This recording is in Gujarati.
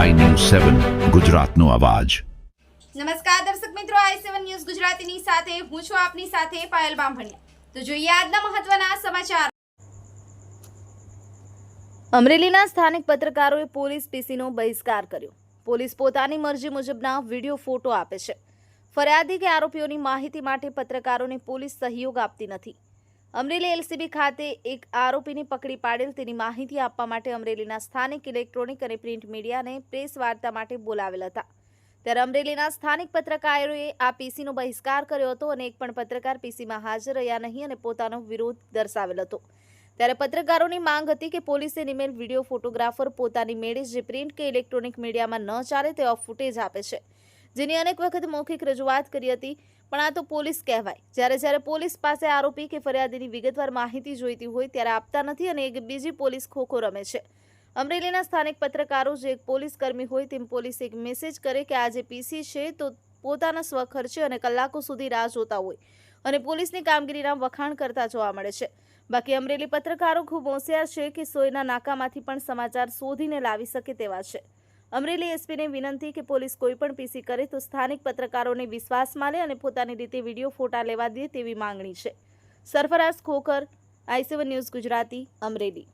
સેવન, ગુજરાતનો અવાજ. નમસ્કાર દર્શક મિત્રો, આઈ સેવન ન્યૂઝ ગુજરાતીની સાથે હું છું આપની સાથે પાયલ બામભણિયા. તો જોઈએ આજના મહત્વના સમાચાર. અમરેલીના સ્થાનિક પત્રકારોએ પોલીસ પીસીનો બહિષ્કાર કર્યો. પોલીસ પોતાની મરજી મુજબના વીડિયો ફોટો આપે છે. ફરિયાદી કે આરોપીઓની માહિતી માટે પત્રકારોને પોલીસ સહયોગ આપતી નથી. અમરેલી એલસીબી ખાતે એક આરોપીને પકડી પાડેલ તેની માહિતી આપવા માટે અમરેલીના સ્થાનિક ઇલેક્ટ્રોનિક અને પ્રિન્ટ મીડિયાને પ્રેસ વાર્તા માટે બોલાવેલ હતા. ત્યારે અમરેલીના સ્થાનિક પત્રકારોએ આ પીસીનો બહિષ્કાર કર્યો હતો અને એક પણ પત્રકાર પીસીમાં હાજર રહ્યા નહીં અને પોતાનો વિરોધ દર્શાવેલ હતો. ત્યારે પત્રકારોની માંગ હતી કે પોલીસે નિમેલ વીડિયો ફોટોગ્રાફર પોતાની મેળે જે પ્રિન્ટ કે ઇલેક્ટ્રોનિક મીડિયામાં ન ચાલે તેવા ફૂટેજ આપે છે. જેની અનેક વખત મૌખિક રજૂઆત કરી હતી. પણ આ તો પોલીસ કહેવાય. જ્યારે જ્યારે પોલીસ પાસે આરોપી કે ફરિયાદીની વિગતવાર માહિતી જોઈતી હોય ત્યારે આપતા નથી અને એક બીજી પોલીસ ખોખો રમે છે. અમરેલીના સ્થાનિક પત્રકારો જે એક પોલીસ કર્મી હોય તેમ પોલીસ એક મેસેજ કરે કે આજે પીસી છે તો પોતાના સ્વખર્ચે અને કલાકો સુધી રાહ જોતા હોય અને પોલીસની કામગીરીના વખાણ કરતા જોવા મળે છે. બાકી અમરેલી પત્રકારો ખૂબ હોશિયાર છે કે સોયના નાકામાંથી પણ સમાચાર શોધીને લાવી શકે તેવા છે. અમરેલી એસપીને વિનંતી કે પોલીસ કોઈ પણ પીસી કરે તો સ્થાનિક પત્રકારોને વિશ્વાસમાં લે અને પોતાની રીતે વીડિયો ફોટા લેવા દે તેવી માંગણી છે. Sarfaraz Khokhar, I News Gujarati, Amreli.